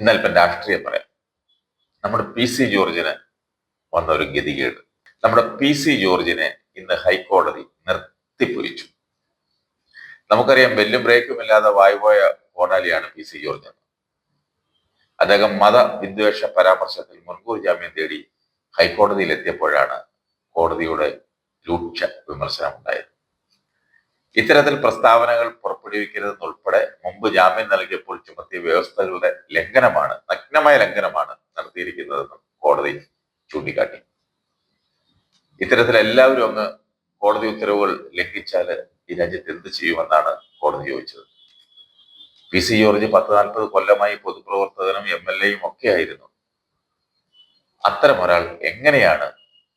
ഇന്നൽപ്പം രാഷ്ട്രീയം പറയാം. നമ്മുടെ പി സി ജോർജിന് വന്ന ഒരു ഗതികേട് നമ്മുടെ പി സി ജോർജിനെ ഇന്ന് ഹൈക്കോടതി നിർത്തിപ്പൊരിച്ചു. നമുക്കറിയാം വെല്ലും ബ്രേക്കും ഇല്ലാതെ വായുപോയ കോടാലിയാണ് പി സി ജോർജ് അദ്ദേഹം മതവിദ്വേഷ പരാമർശത്തിൽ മുൻകൂർ ജാമ്യം തേടി ഹൈക്കോടതിയിൽ എത്തിയപ്പോഴാണ് കോടതിയുടെ രൂക്ഷ വിമർശനം ഉണ്ടായത് ഇത്തരത്തിൽ പ്രസ്താവനകൾ പുറപ്പെടുവിക്കരുതെന്നുൾപ്പെടെ മുമ്പ് ജാമ്യം നൽകിയപ്പോൾ ചുമത്തിയ വ്യവസ്ഥകളുടെ ലംഘനമാണ് നഗ്നമായ ലംഘനമാണ് നടത്തിയിരിക്കുന്നതെന്നും കോടതി ചൂണ്ടിക്കാട്ടി. ഇത്തരത്തിൽ എല്ലാവരും അങ്ങ് കോടതി ഉത്തരവുകൾ ലംഘിച്ചാൽ ഈ രാജ്യത്ത് എന്ത് ചെയ്യുമെന്നാണ് കോടതി ചോദിച്ചത്. പി സി ജോർജ് പത്ത് നാൽപ്പത് കൊല്ലമായി പൊതുപ്രവർത്തകനും എം എൽ എയും ഒക്കെ ആയിരുന്നു. അത്തരം ഒരാൾ എങ്ങനെയാണ്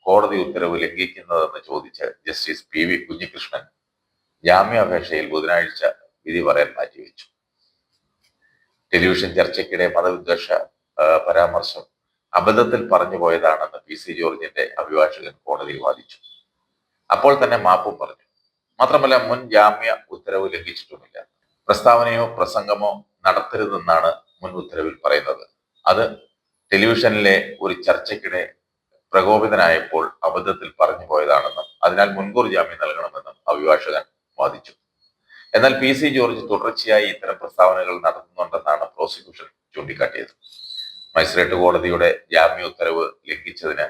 കോടതി ഉത്തരവ് ലംഘിക്കുന്നതെന്ന് ചോദിച്ച് ജസ്റ്റിസ് പി വി കുഞ്ഞികൃഷ്ണൻ ജാമ്യാപേക്ഷയിൽ ബുധനാഴ്ച വിധി പറയാൻ മാറ്റിവെച്ചു. ടെലിവിഷൻ ചർച്ചയ്ക്കിടെ മതവിദ്വേഷ പരാമർശം അബദ്ധത്തിൽ പറഞ്ഞു പോയതാണെന്ന് പി സി ജോർജിന്റെ അഭിഭാഷകൻ കോടതിയിൽ വാദിച്ചു. അപ്പോൾ തന്നെ മാപ്പും പറഞ്ഞു. മാത്രമല്ല മുൻ ജാമ്യ ഉത്തരവ് ലംഘിച്ചിട്ടുമില്ല. പ്രസ്താവനയോ പ്രസംഗമോ നടത്തരുതെന്നാണ് മുൻ ഉത്തരവിൽ പറയുന്നത്. അത് ടെലിവിഷനിലെ ഒരു ചർച്ചയ്ക്കിടെ പ്രകോപിതനായപ്പോൾ അബദ്ധത്തിൽ പറഞ്ഞു പോയതാണെന്നും അതിനാൽ മുൻകൂർ ജാമ്യം നൽകണമെന്നും അഭിഭാഷകൻ വാദിച്ചു. എന്നാൽ പി സി ജോർജ് തുടർച്ചയായി ഇത്തരം പ്രസ്താവനകൾ നടത്തുന്നുണ്ടെന്നാണ് പ്രോസിക്യൂഷൻ ചൂണ്ടിക്കാട്ടിയത്. മജിസ്ട്രേറ്റ് കോടതിയുടെ ജാമ്യ ഉത്തരവ് ലംഘിച്ചതിന്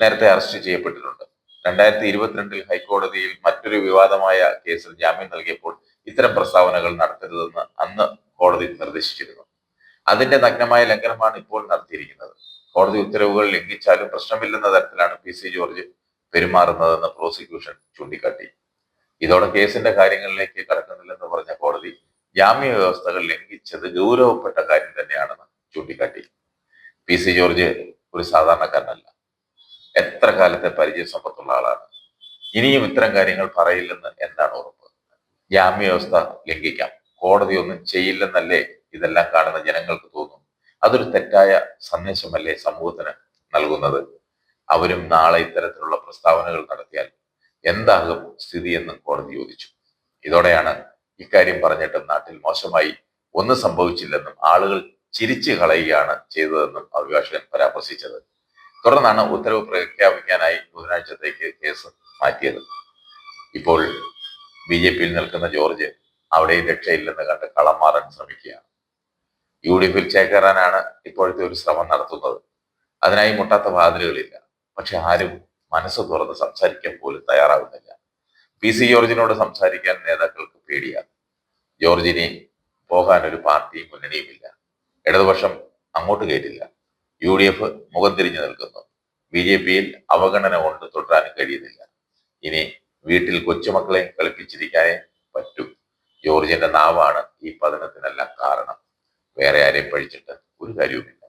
നേരത്തെ അറസ്റ്റ് ചെയ്യപ്പെട്ടിട്ടുണ്ട്. രണ്ടായിരത്തി ഇരുപത്തിരണ്ടിൽ ഹൈക്കോടതിയിൽ മറ്റൊരു വിവാദമായ കേസിൽ ജാമ്യം നൽകിയപ്പോൾ ഇത്തരം പ്രസ്താവനകൾ നടത്തരുതെന്ന് അന്ന് കോടതി നിർദ്ദേശിച്ചിരുന്നു. അതിന്റെ നഗ്നമായ ലംഘനമാണ് ഇപ്പോൾ നടത്തിയിരിക്കുന്നത്. കോടതി ഉത്തരവുകൾ ലംഘിച്ചാലും പ്രശ്നമില്ലെന്ന തരത്തിലാണ് പി സി ജോർജ് പെരുമാറുന്നതെന്ന് പ്രോസിക്യൂഷൻ ചൂണ്ടിക്കാട്ടി. ഇതോടെ കേസിന്റെ കാര്യങ്ങളിലേക്ക് കടക്കുന്നില്ലെന്ന് പറഞ്ഞ കോടതി ജാമ്യ വ്യവസ്ഥകൾ ലംഘിച്ചത് ഗൗരവപ്പെട്ട കാര്യം തന്നെയാണെന്ന് ചൂണ്ടിക്കാട്ടി. പി സി ജോർജ് ഒരു സാധാരണക്കാരനല്ല. എത്ര കാലത്തെ പരിചയ സമ്പത്തുള്ള ആളാണ്. ഇനിയും ഇത്തരം കാര്യങ്ങൾ പറയില്ലെന്ന് എന്താണ് ഉറപ്പ്? ജാമ്യ വ്യവസ്ഥ ലംഘിക്കാം. കോടതി ഒന്നും ചെയ്യില്ലെന്നല്ലേ ഇതെല്ലാം കാണുന്ന ജനങ്ങൾക്ക് തോന്നും? അതൊരു തെറ്റായ സന്ദേശമല്ലേ സമൂഹത്തിന് നൽകുന്നത്? അവരും നാളെ ഇത്തരത്തിലുള്ള പ്രസ്താവനകൾ നടത്തിയാൽ എന്താകും സ്ഥിതിയെന്ന് കോടതി ചോദിച്ചു. ഇതോടെയാണ് ഇക്കാര്യം പറഞ്ഞിട്ട് നാട്ടിൽ മോശമായി ഒന്നും സംഭവിച്ചില്ലെന്നും ആളുകൾ ചിരിച്ചു കളയുകയാണ് ചെയ്തതെന്നും അഭിഭാഷകൻ പരാമർശിച്ചത്. തുടർന്നാണ് ഉത്തരവ് പ്രഖ്യാപിക്കാനായി ബുധനാഴ്ചത്തേക്ക് കേസ് മാറ്റിയത്. ഇപ്പോൾ ബി ജെ പിയിൽ നിൽക്കുന്ന ജോർജ് അവിടെയും രക്ഷയില്ലെന്ന് കണ്ട് കളം മാറാൻ ശ്രമിക്കുകയാണ്. യു ഡി എഫിൽ ചേക്കേറാനാണ് ഇപ്പോഴത്തെ ഒരു ശ്രമം നടത്തുന്നത്. അതിനായി മുട്ടാത്ത വാതിലുകളില്ല. പക്ഷെ ആരും മനസ്സ് തുറന്ന് സംസാരിക്കാൻ പോലും തയ്യാറാകുന്നില്ല പി സി ജോർജിനോട് സംസാരിക്കാൻ നേതാക്കൾക്ക് പേടിയാണ്. ജോർജിനെ പോകാൻ ഒരു പാർട്ടിയും മുന്നണിയുമില്ല. ഇടതുപക്ഷം അങ്ങോട്ട് കയറ്റില്ല. യു ഡി എഫ് മുഖം തിരിഞ്ഞു നിൽക്കുന്നു. ബി ജെ പിയിൽ അവഗണന കൊണ്ട് തുടരാനും കഴിയുന്നില്ല. ഇനി വീട്ടിൽ കൊച്ചുമക്കളെ കളിപ്പിച്ചിരിക്കാനേ പറ്റൂ. ജോർജിന്റെ നാവാണ് ഈ പതനത്തിനെല്ലാം കാരണം. വേറെ ആരെയും പഴിച്ചിട്ട് ഒരു കാര്യവുമില്ല.